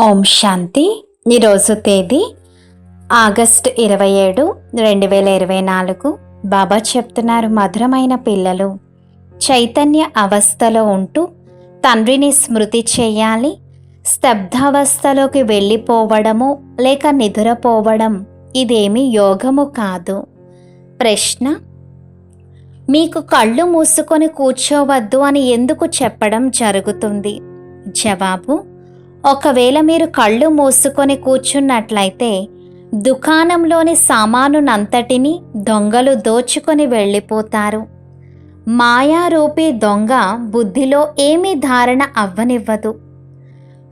ఓం శాంతి. ఈరోజు తేదీ ఆగస్ట్ ఇరవై ఏడు రెండు వేల ఇరవై నాలుగు. బాబా చెప్తున్నారు మధురమైన పిల్లలు. చైతన్య అవస్థలో ఉంటూ తండ్రిని స్మృతి చేయాలి. స్తబ్దావస్థలోకి వెళ్ళిపోవడము లేక నిద్రపోవడం ఇదేమి యోగము కాదు. ప్రశ్న మీకు కళ్ళు మూసుకొని కూర్చోవద్దు అని ఎందుకు చెప్పడం జరుగుతుంది? జవాబు ఒకవేళ మీరు కళ్ళు మూసుకొని కూర్చున్నట్లయితే దుకాణంలోని సామానునంతటిని దొంగలు దోచుకొని వెళ్ళిపోతారు. మాయారూపి దొంగ బుద్ధిలో ఏమీ ధారణ అవ్వనివ్వదు.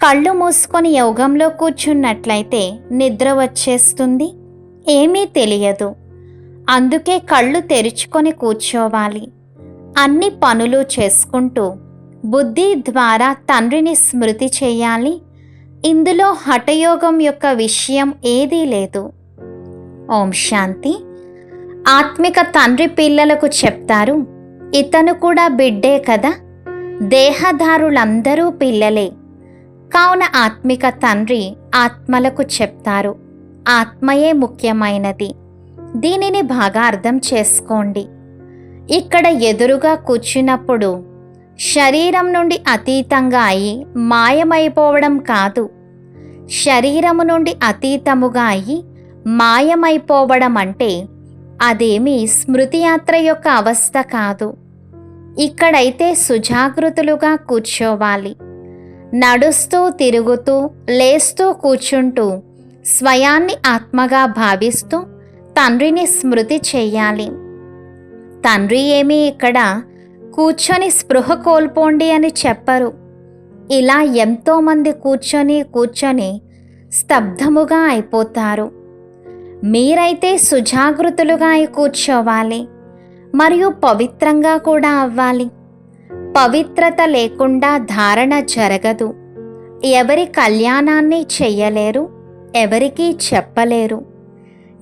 కళ్ళు మూసుకొని యోగంలో కూర్చున్నట్లయితే నిద్ర వచ్చేస్తుంది? ఏమీ తెలియదు. అందుకే కళ్ళు తెరుచుకొని కూర్చోవాలి. అన్ని పనులు చేసుకుంటూ బుద్ధి ద్వారా తండ్రిని స్మృతి చేయాలి. ఇందులో హఠయోగం యొక్క విషయం ఏదీ లేదు. ఓం శాంతి. ఆత్మిక తండ్రి పిల్లలకు చెప్తారు ఇతను కూడా బిడ్డే కదా దేహదారులందరూ పిల్లలే. కావున ఆత్మిక తండ్రి ఆత్మలకు చెప్తారు ఆత్మయే ముఖ్యమైనది. దీనిని బాగా అర్థం చేసుకోండి. ఇక్కడ ఎదురుగా కూర్చున్నప్పుడు శరీరం నుండి అతీతంగా అయి మాయమైపోవడం కాదు. శరీరము నుండి అతీతముగా అయి మాయమైపోవడం అంటే అదేమి స్మృతియాత్ర యొక్క అవస్థ కాదు. ఇక్కడైతే సుజాగృతులుగా కూర్చోవాలి. నడుస్తూ తిరుగుతూ లేస్తూ కూర్చుంటూ స్వయాన్ని ఆత్మగా భావిస్తూ తండ్రిని స్మృతి చేయాలి. తండ్రి ఏమీ ఇక్కడ కూర్చొని స్పృహ కోల్పోండి అని చెప్పరు. ఇలా ఎంతోమంది కూర్చొని కూర్చొని స్తబ్దముగా అయిపోతారు. మీరైతే సుజాగృతులుగా అయి కూర్చోవాలి. మరియు పవిత్రంగా కూడా అవ్వాలి. పవిత్రత లేకుండా ధారణ జరగదు. ఎవరి కళ్యాణాన్ని చెయ్యలేరు ఎవరికీ చెప్పలేరు.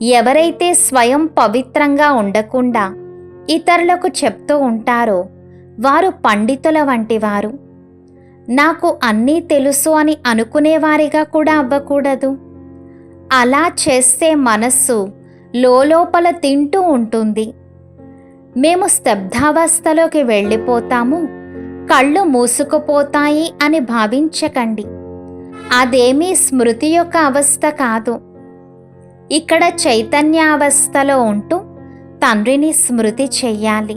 ఎవరైతే స్వయం పవిత్రంగా ఉండకుండా ఇతరులకు చెప్తూ ఉంటారో వారు పండితుల వంటివారు నాకు అన్నీ తెలుసు అని అనుకునేవారిగా కూడా అవ్వకూడదు. అలా చేస్తే మనస్సు లోపల తింటూ ఉంటుంది. మేము స్తబ్దావస్థలోకి వెళ్ళిపోతాము కళ్ళు మూసుకుపోతాయి అని భావించకండి. అదేమీ స్మృతి యొక్క అవస్థ కాదు. ఇక్కడ చైతన్యావస్థలో ఉంటూ తండ్రిని స్మృతి చెయ్యాలి.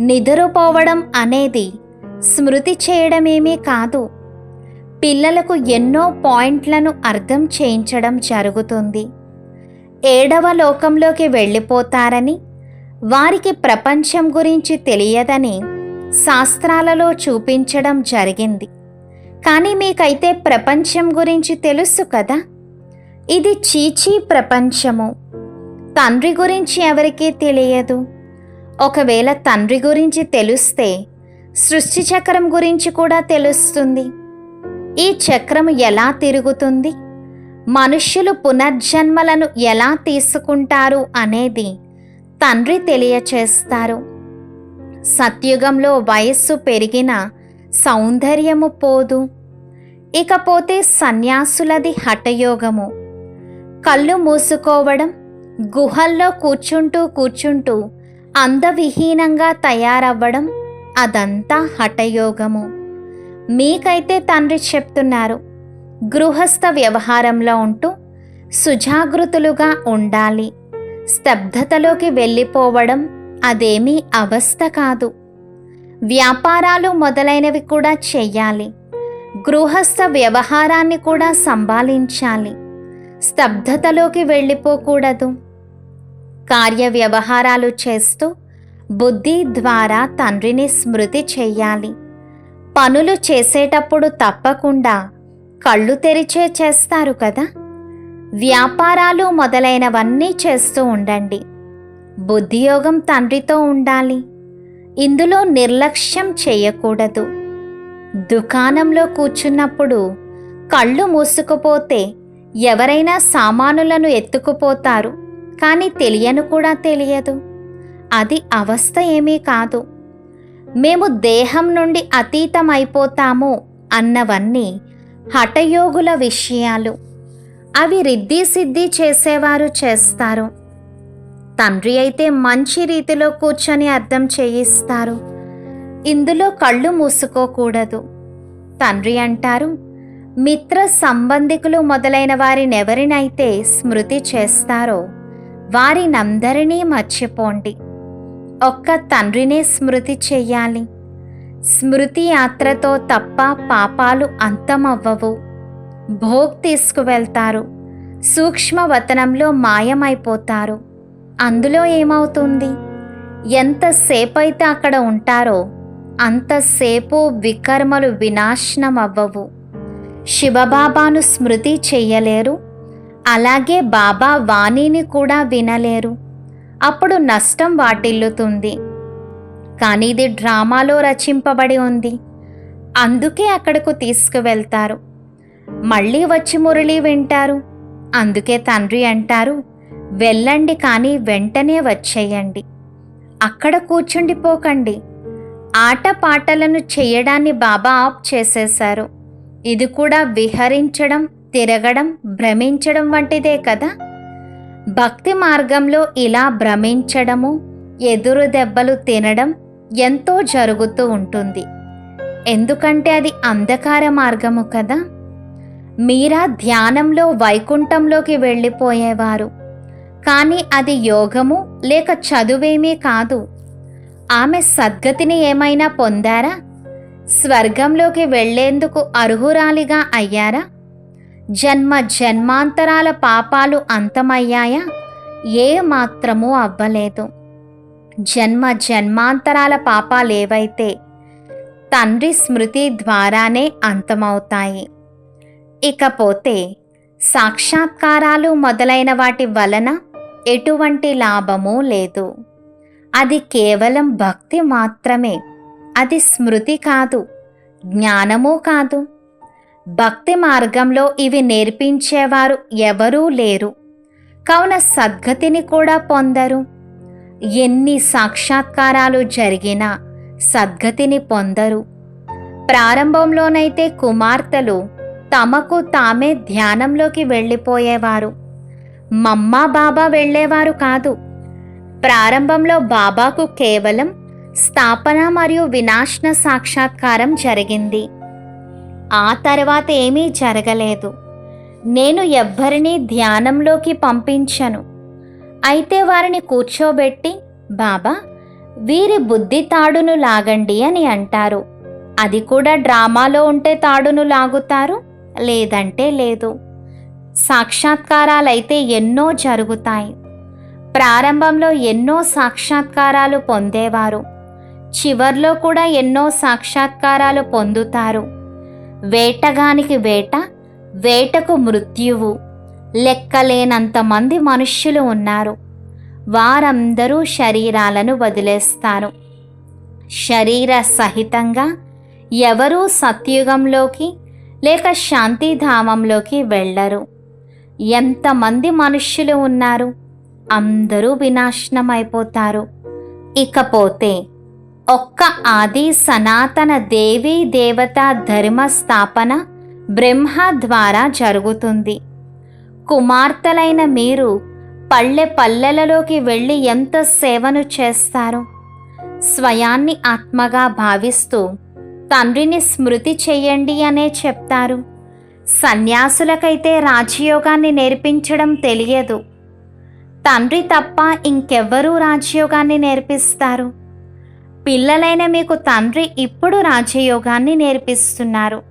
నిద్రపోవడం అనేది స్మృతి చేయడమేమీ కాదు. పిల్లలకు ఎన్నో పాయింట్లను అర్థం చేయించడం జరుగుతుంది. ఏడవ లోకంలోకి వెళ్ళిపోతారని వారికి ప్రపంచం గురించి తెలియదని శాస్త్రాలలో చూపించడం జరిగింది. కానీ మీకైతే ప్రపంచం గురించి తెలుసు కదా? ఇది చీచీ ప్రపంచము. తండ్రి గురించి ఎవరికీ తెలియదు. ఒకవేళ తండ్రి గురించి తెలిస్తే సృష్టి చక్రం గురించి కూడా తెలుస్తుంది. ఈ చక్రం ఎలా తిరుగుతుంది? మనుష్యులు పునర్జన్మలను ఎలా తీసుకుంటారు అనేది తండ్రి తెలియచేస్తారు. సత్యుగంలో వయస్సు పెరిగిన సౌందర్యము పోదు. ఇకపోతే సన్యాసులది హఠయోగము. కళ్ళు మూసుకోవడం గుహల్లో కూర్చుంటూ కూర్చుంటూ అందవిహీనంగా తయారవ్వడం అదంతా హఠయోగము. మీకైతే తండ్రి చెప్తున్నారు గృహస్థ వ్యవహారంలో ఉంటూ సుజాగృతులుగా ఉండాలి. స్తబ్దతలోకి వెళ్ళిపోవడం అదేమీ అవస్థ కాదు. వ్యాపారాలు మొదలైనవి కూడా చెయ్యాలి. గృహస్థ వ్యవహారాన్ని కూడా సంభాలించాలి. స్తబ్దతలోకి వెళ్ళిపోకూడదు. కార్య వ్యవహారాలు చేస్తూ బుద్ధి ద్వారా తండ్రిని స్మృతి చెయ్యాలి పనులు చేసేటప్పుడు తప్పకుండా కళ్ళు తెరిచే చేస్తారు కదా? వ్యాపారాలు మొదలైనవన్నీ చేస్తూ ఉండండి. బుద్ధియోగం తండ్రితో ఉండాలి. ఇందులో నిర్లక్ష్యం చేయకూడదు. దుకాణంలో కూర్చున్నప్పుడు కళ్ళు మూసుకుపోతే ఎవరైనా సామానులను ఎత్తుకుపోతారు. కానీ తెలియను కూడా తెలియదు. అది అవస్థ ఏమీ కాదు. మేము దేహం నుండి అతీతమైపోతాము అన్నవన్నీ హఠయోగుల విషయాలు. అవి రిద్ది సిద్ధి చేసేవారు చేస్తారు. తండ్రి అయితే మంచి రీతిలో కూర్చొని అర్థం చేయిస్తారు. ఇందులో కళ్ళు మూసుకోకూడదు. తండ్రి అంటారు మిత్ర సంబంధికులు మొదలైన వారినెవరినైతే స్మృతి చేస్తారో వారినందరినీ మర్చిపోండి. ఒక్క తండ్రినే స్మృతి చెయ్యాలి స్మృతి యాత్రతో తప్ప పాపాలు అంతమవ్వవు. భోగ్ తీసుకువెళ్తారు. సూక్ష్మవతనంలో మాయమైపోతారు. అందులో ఏమవుతుంది? ఎంతసేపైతే అక్కడ ఉంటారో అంతసేపు వికర్మలు వినాశనం అవ్వవు శివబాబాను స్మృతి చెయ్యలేరు అలాగే బాబా వాణిని కూడా వినలేరు. అప్పుడు నష్టం వాటిల్లుతుంది. కానీ ఇది డ్రామాలో రచింపబడి ఉంది. అందుకే అక్కడకు తీసుకువెళ్తారు. మళ్ళీ వచ్చి మురళి వింటారు. అందుకే తండ్రి అంటారు వెళ్ళండి కానీ వెంటనే వచ్చేయండి. అక్కడ కూర్చుండిపోకండి ఆట పాటలను చేయడాన్ని బాబా ఆఫ్ చేసేశారు. ఇది కూడా విహరించడం తిరగడం భ్రమించడం వంటిదే కదా? భక్తి మార్గంలో ఇలా భ్రమించడము ఎదురు దెబ్బలు తినడం ఎంతో జరుగుతూ ఉంటుంది. ఎందుకంటే అది అంధకార మార్గము కదా? మీరా ధ్యానంలో వైకుంఠంలోకి వెళ్ళిపోయేవారు. కానీ అది యోగము లేక చదువేమీ కాదు. ఆమె సద్గతిని ఏమైనా పొందారా? స్వర్గంలోకి వెళ్ళేందుకు అర్హురాలిగా అయ్యారా? జన్మ జన్మాంతరాల పాపాలు అంతమయ్యాయా? ఏ మాత్రమూ అవ్వలేదు. జన్మ జన్మాంతరాల పాపాలేవైతే తండ్రి స్మృతి ద్వారానే అంతమవుతాయి. ఇకపోతే సాక్షాత్కారాలు మొదలైన వాటి వలన ఎటువంటి లాభమూ లేదు. అది కేవలం భక్తి మాత్రమే. అది స్మృతి కాదు జ్ఞానము కాదు. భక్తి మార్గంలో ఇవి నేర్పించేవారు ఎవరూ లేరు. కావున సద్గతిని కూడా పొందరు. ఎన్ని సాక్షాత్కారాలు జరిగినా సద్గతిని పొందరు. ప్రారంభంలోనైతే కుమార్తెలు తమకు తామే ధ్యానంలోకి వెళ్ళిపోయేవారు. మమ్మా బాబా వెళ్ళేవారు కాదు. ప్రారంభంలో బాబాకు కేవలం స్థాపన మరియు వినాశన సాక్షాత్కారం జరిగింది. ఆ తర్వాత ఏమీ జరగలేదు. నేను ఎవ్వరినీ ధ్యానంలోకి పంపించను. అయితే వారిని కూర్చోబెట్టి బాబా వీరి బుద్ధి తాడును లాగండి అని అంటారు. అది కూడా డ్రామాలో ఉంటే తాడును లాగుతారు లేదంటే లేదు. సాక్షాత్కారాలైతే ఎన్నో జరుగుతాయి. ప్రారంభంలో ఎన్నో సాక్షాత్కారాలు పొందేవారు. చివర్లో కూడా ఎన్నో సాక్షాత్కారాలు పొందుతారు. వేటగానికి వేట వేటకు మృత్యువు. లెక్కలేనంత మంది మనుష్యులు ఉన్నారు. వారందరూ శరీరాలను వదిలేస్తారు శరీర సహితంగా ఎవరూ సత్యుగంలోకి లేక శాంతిధామంలోకి వెళ్ళరు. ఎంతమంది మనుష్యులు ఉన్నారు? అందరూ వినాశనమైపోతారు. ఇకపోతే ఒక్క ఆది సనాతన దేవీ దేవత ధర్మ స్థాపన బ్రహ్మ ద్వారా జరుగుతుంది. కుమార్తెలైన మీరు పల్లె పల్లెలలోకి వెళ్ళి ఎంత సేవను చేస్తారు? స్వయాన్ని ఆత్మగా భావిస్తూ తండ్రిని స్మృతి చెయ్యండి అనే చెప్తారు. సన్యాసులకైతే రాజయోగాన్ని నేర్పించడం తెలియదు. తండ్రి తప్ప ఇంకెవ్వరూ రాజయోగాన్ని నేర్పిస్తారు. పిల్లలైన మీకు తండ్రి ఇప్పుడు రాజయోగాన్ని నేర్పిస్తున్నారు.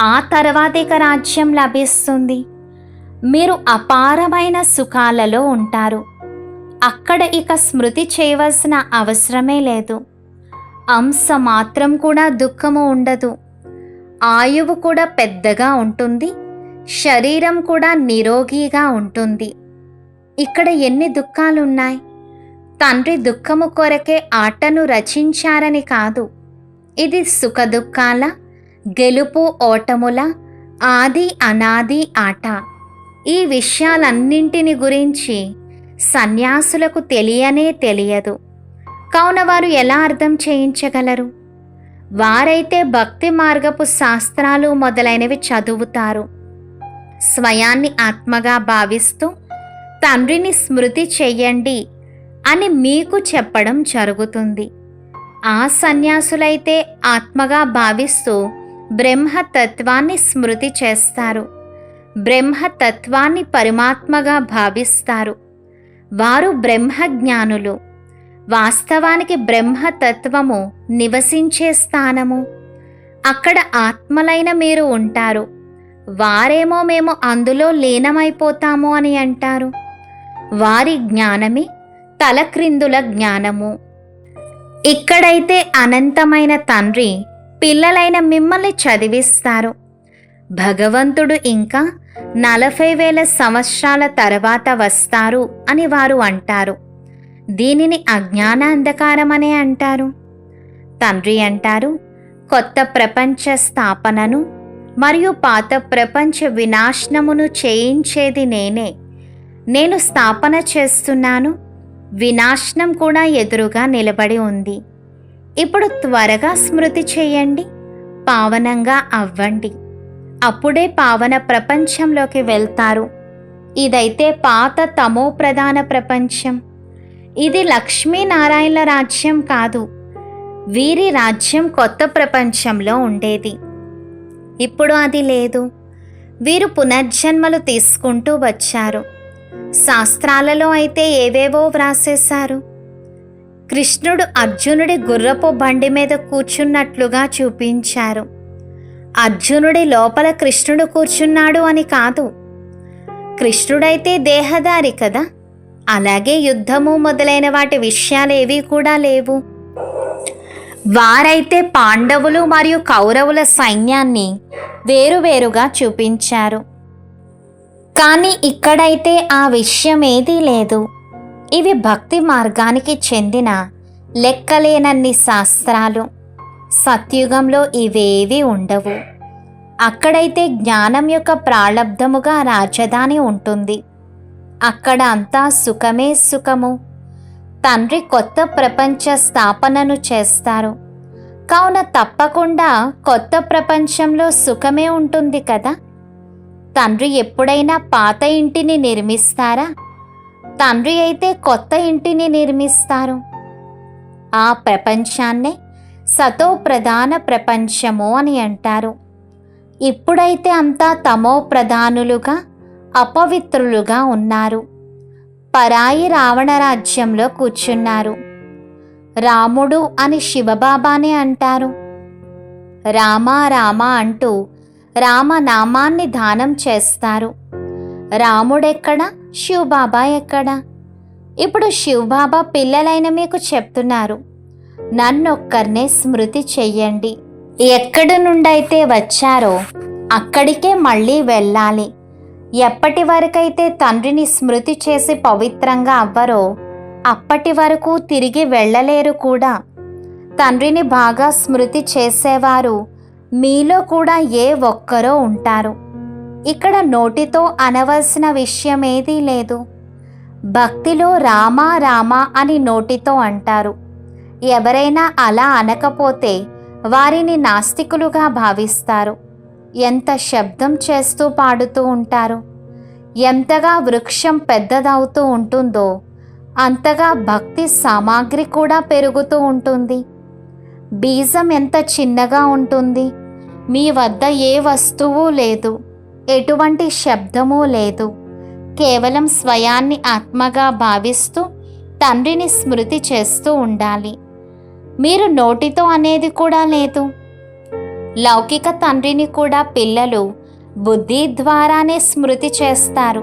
ఆ తర్వాత ఇక రాజ్యం లభిస్తుంది. మీరు అపారమైన సుఖాలలో ఉంటారు. అక్కడ ఇక స్మృతి చేయవలసిన అవసరమే లేదు. అంశ మాత్రం కూడా దుఃఖము ఉండదు. ఆయువు కూడా పెద్దగా ఉంటుంది. శరీరం కూడా నిరోగిగా ఉంటుంది. ఇక్కడ ఎన్ని దుఃఖాలున్నాయి? తండ్రి దుఃఖము కొరకే ఆటను రచించారని కాదు. ఇది సుఖదుఖాల గెలుపు ఓటముల ఆది అనాది ఆట. ఈ విషయాలన్నింటిని గురించి సన్యాసులకు తెలియనే తెలియదు. కావున వారు ఎలా అర్థం చేయించగలరు? వారైతే భక్తి మార్గపు శాస్త్రాలు మొదలైనవి చదువుతారు. స్వయాన్ని ఆత్మగా భావిస్తూ తండ్రిని స్మృతి చెయ్యండి అని మీకు చెప్పడం జరుగుతుంది. ఆ సన్యాసులైతే ఆత్మగా భావిస్తూ బ్రహ్మతత్వాన్ని స్మృతి చేస్తారు. బ్రహ్మతత్వాన్ని పరమాత్మగా భావిస్తారు. వారు బ్రహ్మజ్ఞానులు. వాస్తవానికి బ్రహ్మతత్వము నివసించే స్థానము. అక్కడ ఆత్మలైన మీరు ఉంటారు. వారేమో మేము అందులో లీనమైపోతాము అని అంటారు. వారి జ్ఞానమే తలక్రిందుల జ్ఞానము. ఇక్కడైతే అనంతమైన తండ్రి పిల్లలైన మిమ్మల్ని చదివిస్తారు. భగవంతుడు ఇంకా నలభై వేల సంవత్సరాల తర్వాత వస్తారు అని వారు అంటారు. దీనిని అజ్ఞాన అంధకారం అనే అంటారు. తండ్రి అంటారు కొత్త ప్రపంచ స్థాపనను మరియు పాత ప్రపంచ వినాశనమును చేయించేది నేనే. నేను స్థాపన చేస్తున్నాను వినాశనం కూడా ఎదురుగా నిలబడి ఉంది. ఇప్పుడు త్వరగా స్మృతి చేయండి. పావనంగా అవ్వండి. అప్పుడే పావన ప్రపంచంలోకి వెళ్తారు. ఇదైతే పాత తమో ప్రధాన ప్రపంచం. ఇది లక్ష్మీనారాయణల రాజ్యం కాదు. వీరి రాజ్యం కొత్త ప్రపంచంలో ఉండేది. ఇప్పుడు అది లేదు. వీరు పునర్జన్మలు తీసుకుంటూ వచ్చారు. శాస్త్రాలలో అయితే ఏవేవో వ్రాసేశారు. కృష్ణుడు అర్జునుడి గుర్రపు బండి మీద కూర్చున్నట్లుగా చూపించారు. అర్జునుడి లోపల కృష్ణుడు కూర్చున్నాడు అని కాదు. కృష్ణుడైతే దేహదారి కదా. అలాగే యుద్ధము మొదలైన వాటి విషయాలేవి కూడా లేవు. వారైతే పాండవులు మరియు కౌరవుల సైన్యాన్ని వేరువేరుగా చూపించారు. కానీ ఇక్కడైతే ఆ విషయం ఏదీ లేదు. ఇవి భక్తి మార్గానికి చెందిన లెక్కలేనన్ని శాస్త్రాలు. సత్యుగంలో ఇవేవి ఉండవు. అక్కడైతే జ్ఞానం యొక్క ప్రాళబ్ధముగా రాజధాని ఉంటుంది. అక్కడ అంతా సుఖమే సుఖము. తండ్రి కొత్త ప్రపంచ స్థాపనను చేస్తారు. కావున తప్పకుండా కొత్త ప్రపంచంలో సుఖమే ఉంటుంది కదా? తండ్రి ఎప్పుడైనా పాత ఇంటిని నిర్మిస్తారా? తండ్రి అయితే కొత్త ఇంటిని నిర్మిస్తారు. ఆ ప్రపంచాన్నే సతో ప్రధాన ప్రపంచము అని అంటారు. ఇప్పుడైతే అంతా తమో ప్రధానులుగా అపవిత్రులుగా ఉన్నారు. పరాయి రావణ రాజ్యంలో కూర్చున్నారు. రాముడు అని శివబాబానే అంటారు. రామా రామ అంటూ రామనామాన్ని దానం చేస్తారు. రాముడెక్కడ? శివబాబా ఎక్కడ? ఇప్పుడు శివబాబా పిల్లలైన మీకు చెప్తున్నారు. నన్నొక్కరినే స్మృతి చెయ్యండి. ఎక్కడి నుండైతే వచ్చారో అక్కడికే మళ్ళీ వెళ్ళాలి. ఎప్పటి వరకైతే తండ్రిని స్మృతి చేసి పవిత్రంగా అవ్వరో అప్పటి వరకు తిరిగి వెళ్ళలేరు కూడా. తండ్రిని బాగా స్మృతి చేసేవారు మీలో కూడా ఏ ఒక్కరో ఉంటారు. ఇక్కడ నోటితో అనవలసిన విషయం ఏదీ లేదు. భక్తిలో రామా రామా అని నోటితో అంటారు. ఎవరైనా అలా అనకపోతే వారిని నాస్తికులుగా భావిస్తారు. ఎంత శబ్దం చేస్తూ పాడుతూ ఉంటారు. ఎంతగా వృక్షం పెద్దదవుతూ ఉంటుందో అంతగా భక్తి సామాగ్రి కూడా పెరుగుతూ ఉంటుంది. బీజం ఎంత చిన్నగా ఉంటుంది. మీ వద్ద ఏ వస్తువు లేదు. ఎటువంటి శబ్దము లేదు. కేవలం స్వయాన్ని ఆత్మగా భావిస్తూ తండ్రిని స్మృతి చేస్తూ ఉండాలి. మీరు నోటితో అనేది కూడా లేదు. లౌకిక తండ్రిని కూడా పిల్లలు బుద్ధి ద్వారానే స్మృతి చేస్తారు.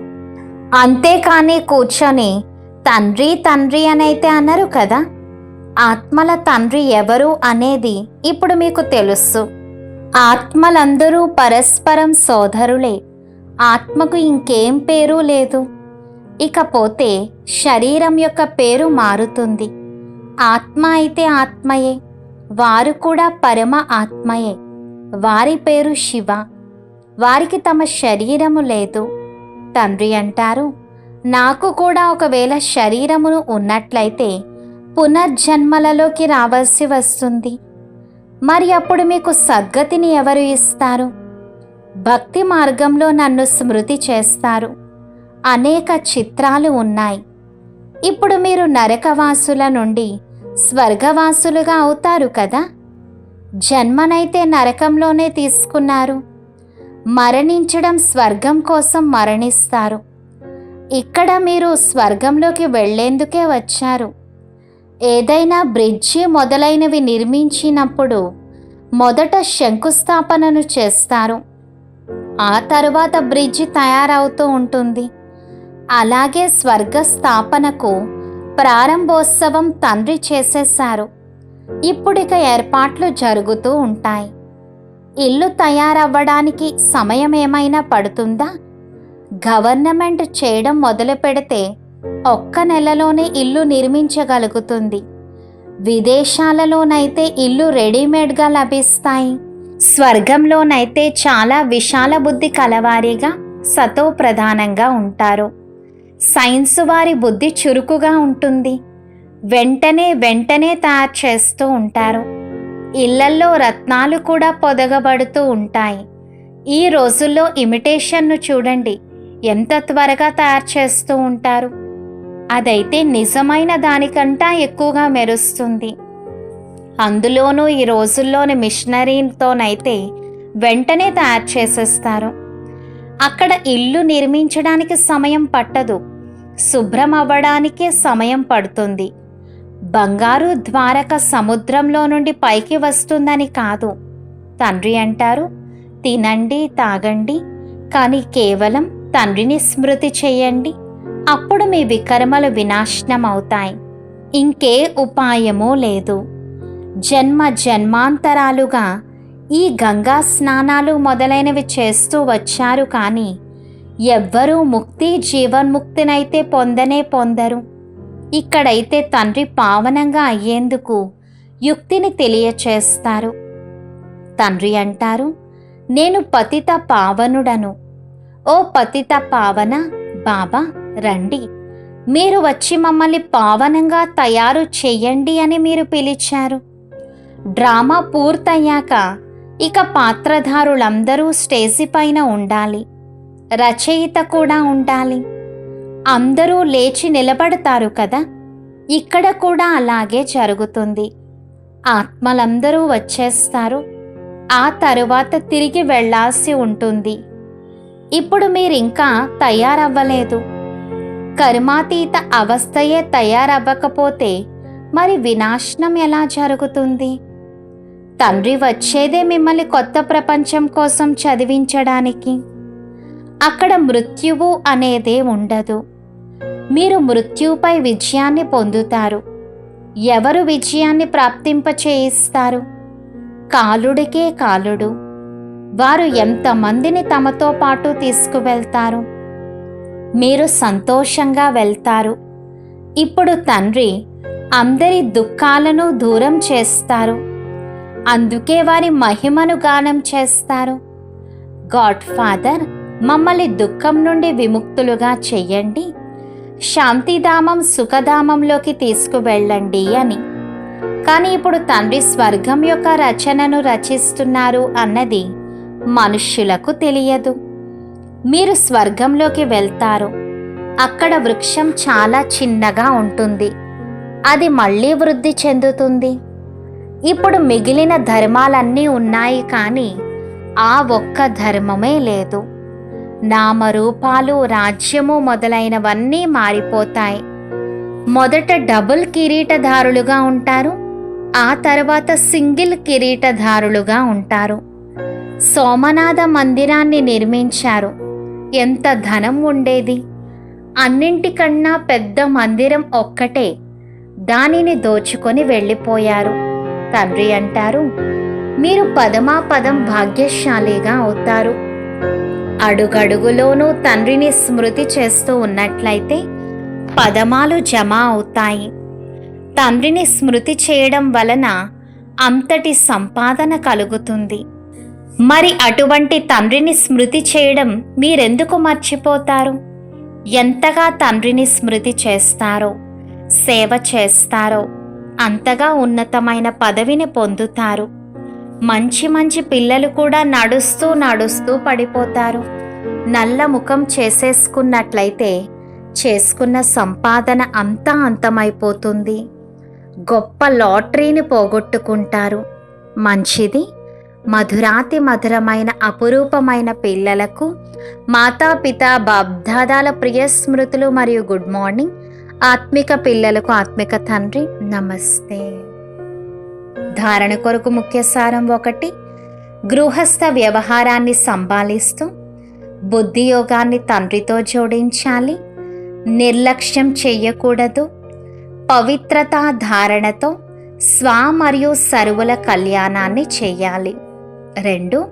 అంతేకాని కూర్చొని తండ్రి తండ్రి అనైతే అన్నారు కదా. ఆత్మల తండ్రి ఎవరు అనేది ఇప్పుడు మీకు తెలుసు. ఆత్మలందరూ పరస్పరం సోదరులే. ఆత్మకు ఇంకేం పేరు లేదు. ఇకపోతే శరీరం యొక్క పేరు మారుతుంది. ఆత్మ అయితే ఆత్మయే. వారు కూడా పరమ ఆత్మయే. వారి పేరు శివ. వారికి తమ శరీరము లేదు. తండ్రి అంటారు నాకు కూడా ఒకవేళ శరీరమును ఉన్నట్లయితే పునర్జన్మలలోకి రావాల్సి వస్తుంది. మరి అప్పుడు మీకు సద్గతిని ఎవరు ఇస్తారు? భక్తి మార్గంలో నన్ను స్మృతి చేస్తారు. అనేక చిత్రాలు ఉన్నాయి. ఇప్పుడు మీరు నరకవాసుల నుండి స్వర్గవాసులుగా అవుతారు కదా? జన్మనైతే నరకంలోనే తీసుకున్నారు. మరణించడం స్వర్గం కోసం మరణిస్తారు. ఇక్కడ మీరు స్వర్గంలోకి వెళ్ళేందుకే వచ్చారు. ఏదైనా బ్రిడ్జి మొదలైనవి నిర్మించినప్పుడు మొదట శంకుస్థాపనను చేస్తారు. ఆ తరువాత బ్రిడ్జి తయారవుతూ ఉంటుంది. అలాగే స్వర్గ స్థాపనకు ప్రారంభోత్సవం తండ్రి చేసేశారు. ఇప్పుడిక ఏర్పాట్లు జరుగుతూ ఉంటాయి. ఇల్లు తయారవ్వడానికి సమయం ఏమైనా పడుతుందా? గవర్నమెంట్ చేయడం మొదలు పెడితే ఒక్క నెలలోనే ఇల్లు నిర్మించగలుగుతుంది. విదేశాలలోనైతే ఇల్లు రెడీమేడ్గా లభిస్తాయి. స్వర్గంలోనైతే చాలా విశాల బుద్ధి కలవారిగా సతో ప్రధానంగా ఉంటారు. సైన్స్ వారి బుద్ధి చురుకుగా ఉంటుంది. వెంటనే వెంటనే తయారు చేస్తూ ఉంటారు. ఇళ్ళల్లో రత్నాలు కూడా పొదగబడుతూ ఉంటాయి. ఈ రోజుల్లో ఇమిటేషన్ను చూడండి. ఎంత త్వరగా తయారు చేస్తూ ఉంటారు. అదైతే నిజమైన దానికంటా ఎక్కువగా మెరుస్తుంది. అందులోనూ ఈ రోజుల్లోని మిషనరీతోనైతే వెంటనే తయారు చేసేస్తారు. అక్కడ ఇల్లు నిర్మించడానికి సమయం పట్టదు. శుభ్రం అవ్వడానికే సమయం పడుతుంది. బంగారు ద్వారక సముద్రంలో నుండి పైకి వస్తుందని కాదు. తండ్రి అంటారు తినండి తాగండి కానీ కేవలం తండ్రిని స్మృతి చేయండి అప్పుడు మీ వికర్మలు వినాశనం అవుతాయి ఇంకే ఉపాయమూ లేదు. జన్మ జన్మాంతరాలుగా ఈ గంగా స్నానాలు మొదలైనవి చేస్తూ వచ్చారు కానీ ఎవ్వరూ ముక్తి జీవన్ముక్తినైతే పొందనే పొందరు. ఇక్కడైతే తండ్రి పావనంగా అయ్యేందుకు యుక్తిని తెలియచేస్తారు. తండ్రి అంటారు నేను పతిత పావనుడను. ఓ పతిత పావన బాబా రండి. మీరు వచ్చి మమ్మల్ని పావనంగా తయారు చెయ్యండి అని మీరు పిలిచారు. డ్రామా పూర్తయ్యాక ఇక పాత్రధారులందరూ స్టేజి పైన ఉండాలి. రచయిత కూడా ఉండాలి. అందరూ లేచి నిలబడతారు కదా? ఇక్కడ కూడా అలాగే జరుగుతుంది. ఆత్మలందరూ వచ్చేస్తారు. ఆ తరువాత తిరిగి వెళ్ళాల్సి ఉంటుంది. ఇప్పుడు మీరింకా తయారవ్వలేదు. కర్మాతీత అవస్థయే తయారవ్వకపోతే మరి వినాశనం ఎలా జరుగుతుంది? తండ్రి వచ్చేదే మిమ్మల్ని కొత్త ప్రపంచం కోసం చదివించడానికి. అక్కడ మృత్యువు అనేదే ఉండదు. మీరు మృత్యుపై విజయాన్ని పొందుతారు. ఎవరు విజయాన్ని ప్రాప్తింప చేయిస్తారు కాలుడికే కాలుడు. వారు ఎంతమందిని తమతో పాటు తీసుకువెళ్తారు? మీరు సంతోషంగా వెళ్తారు. ఇప్పుడు తండ్రి అందరి దుఃఖాలను దూరం చేస్తారు. అందుకే వారి మహిమను గానం చేస్తారు. గాడ్ ఫాదర్ మమ్మల్ని దుఃఖం నుండి విముక్తులుగా చెయ్యండి. శాంతిధామం సుఖధామంలోకి తీసుకువెళ్ళండి అని. కానీ ఇప్పుడు తండ్రి స్వర్గం యొక్క రచనను రచిస్తున్నారు అన్నది మనుష్యులకు తెలియదు. మీరు స్వర్గంలోకి వెళ్తారు. అక్కడ వృక్షం చాలా చిన్నగా ఉంటుంది. అది మళ్ళీ వృద్ధి చెందుతుంది. ఇప్పుడు మిగిలిన ధర్మాలన్నీ ఉన్నాయి కానీ ఆ ఒక్క ధర్మమే లేదు. నామరూపాలు రాజ్యము మొదలైనవన్నీ మారిపోతాయి. మొదట డబుల్ కిరీటధారులుగా ఉంటారు. ఆ తర్వాత సింగిల్ కిరీటధారులుగా ఉంటారు. సోమనాథ మందిరాన్ని నిర్మించారు. ఎంత ధనం ఉండేది? అన్నింటికన్నా పెద్ద మందిరం ఒక్కటే. దానిని దోచుకొని వెళ్ళిపోయారు. తండ్రి అంటారు మీరు పదమా పదం భాగ్యశాలిగా అవుతారు. అడుగడుగులోనూ తండ్రిని స్మృతి చేస్తూ ఉన్నట్లయితే పదమాలు జమ అవుతాయి. తండ్రిని స్మృతి చేయడం వలన అంతటి సంపాదన కలుగుతుంది. మరి అటువంటి తండ్రిని స్మృతి చేయడం మీరెందుకు మర్చిపోతారు? ఎంతగా తండ్రిని స్మృతి చేస్తారో సేవ చేస్తారో అంతగా ఉన్నతమైన పదవిని పొందుతారు. మంచి మంచి పిల్లలు కూడా నడుస్తూ నడుస్తూ పడిపోతారు. నల్ల ముఖం చేసేసుకున్నట్లయితే చేసుకున్న సంపాదన అంతా అంతమైపోతుంది. గొప్ప లాటరీని పోగొట్టుకుంటారు. మంచిది మధురాతి మధురమైన అపురూపమైన పిల్లలకు మాతాపిత బాబ్దాదాల ప్రియ స్మృతులు మరియు గుడ్ మార్నింగ్. ఆత్మిక పిల్లలకు ఆత్మిక తండ్రి నమస్తే. ధారణ కొరకు ముఖ్య సారం ఒకటి గృహస్థ వ్యవహారాన్ని సంభాలిస్తూ బుద్ధి యోగాన్ని తండ్రితో జోడించాలి నిర్లక్ష్యం చెయ్యకూడదు పవిత్రతా ధారణతో స్వ మరియు సరువుల కళ్యాణాన్ని చేయాలి రెండు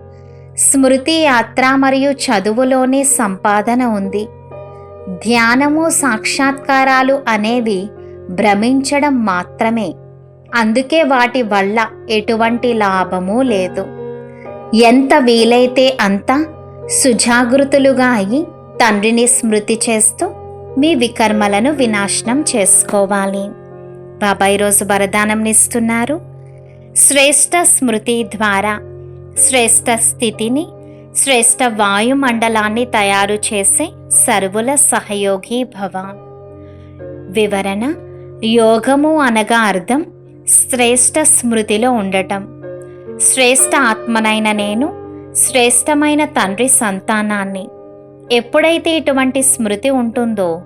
స్మృతి యాత్ర మరియు చదువులోనే సంపాదన ఉంది. ధ్యానము సాక్షాత్కారాలు అనేవి భ్రమించడం మాత్రమే. అందుకే వాటి వల్ల ఎటువంటి లాభము లేదు. ఎంత వీలైతే అంత సుజాగృతులుగా అయి తండ్రిని స్మృతి చేస్తూ మీ వికర్మలను వినాశనం చేసుకోవాలి. బాబా ఈరోజు వరదానంనిస్తున్నారు శ్రేష్ట స్మృతి ద్వారా శ్రేష్ట స్థితిని శ్రేష్ట వాయుమండలాన్ని తయారు చేసే సర్వుల సహయోగి భవ. వివరణ యోగము అనగా అర్థం శ్రేష్ట స్మృతిలో ఉండటం. శ్రేష్ట ఆత్మనైన నేను శ్రేష్టమైన తండ్రి సంతానాన్ని. ఎప్పుడైతే ఇటువంటి స్మృతి ఉంటుందో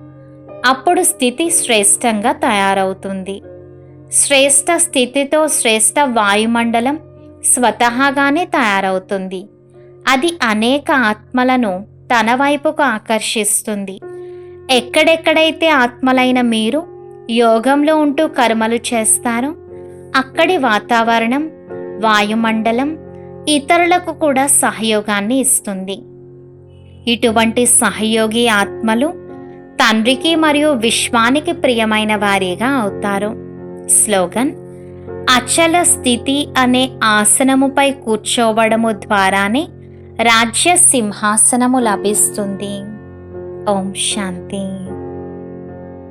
అప్పుడు స్థితి శ్రేష్టంగా తయారవుతుంది. శ్రేష్ట స్థితితో శ్రేష్ట వాయుమండలం స్వతహాగానే తయారవుతుంది. అది అనేక ఆత్మలను తన వైపుకు ఆకర్షిస్తుంది. ఎక్కడెక్కడైతే ఆత్మలైన మీరు యోగంలో ఉంటూ కర్మలు చేస్తారో అక్కడి వాతావరణం వాయుమండలం ఇతరులకు కూడా సహయోగాన్ని ఇస్తుంది. ఇటువంటి సహయోగి ఆత్మలు తండ్రికి మరియు విశ్వానికి ప్రియమైన వారిగా అవుతారు. స్లోగన్ అచల స్థితి అనే ఆసనముపై కూర్చోవడము ద్వారానే రాజ్య సింహాసనము లభిస్తుంది. ఓం శాంతి.